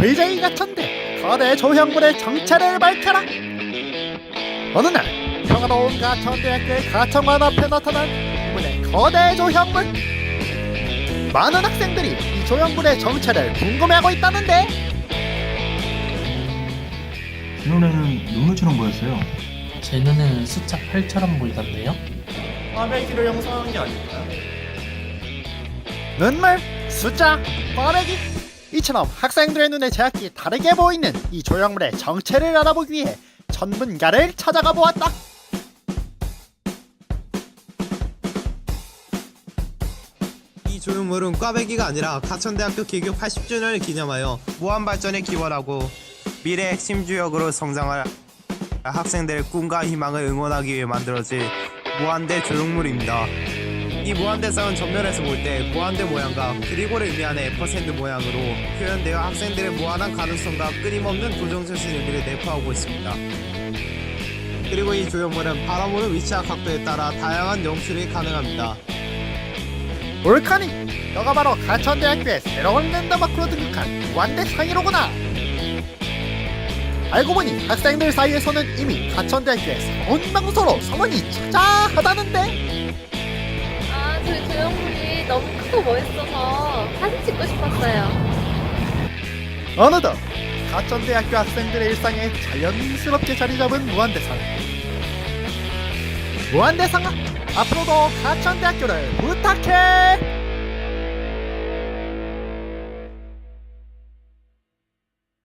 VJ 가천대 거대 조형물의 정체를 밝혀라 어느 날 평화로운 가천대학교의 가천관 앞에 나타난 문의 거대 조형물 많은 학생들이 이 조형물의 정체를 궁금해하고 있다는데 제 눈에는 눈물처럼 보였어요. 제 눈에는 숫자 8처럼 보이던데요? 꽈배기를 형성한 게 아닐까요? 눈물, 숫자, 꽈배기 이처럼 학생들의 눈에 제각기 다르게 보이는 이 조형물의 정체를 알아보기 위해 전문가를 찾아가 보았다 이 조형물은 꽈배기가 아니라 가천대학교 개교 80주년을 기념하여 무한 발전에 기원하고 미래 핵심 주역으로 성장할 학생들의 꿈과 희망을 응원하기 위해 만들어진 무한대 조형물입니다. 이 무한대상은 전면에서 볼 때 무한대 모양과 그리고를 의미하는 에퍼샌드 모양으로 표현되어 학생들의 무한한 가능성과 끊임없는 도전적인 의미를 내포하고 있습니다. 그리고 이 조형물은 바라보는 위치와 각도에 따라 다양한 연출이 가능합니다. 올카니 너가 바로 가천대학교의 새로운 랜드마크로 등극한 무한대 상이로구나 알고 보니 학생들 사이에서는 이미 가천대학교의 새로운 명소로 저희 조형물이 너무 멋있어서 사진 찍고 싶었어요. 어느덧 가천대학교 학생들의 일상에 자연스럽게 자리 잡은 무한대상 무한대상아 앞으로도 가천대학교를 부탁해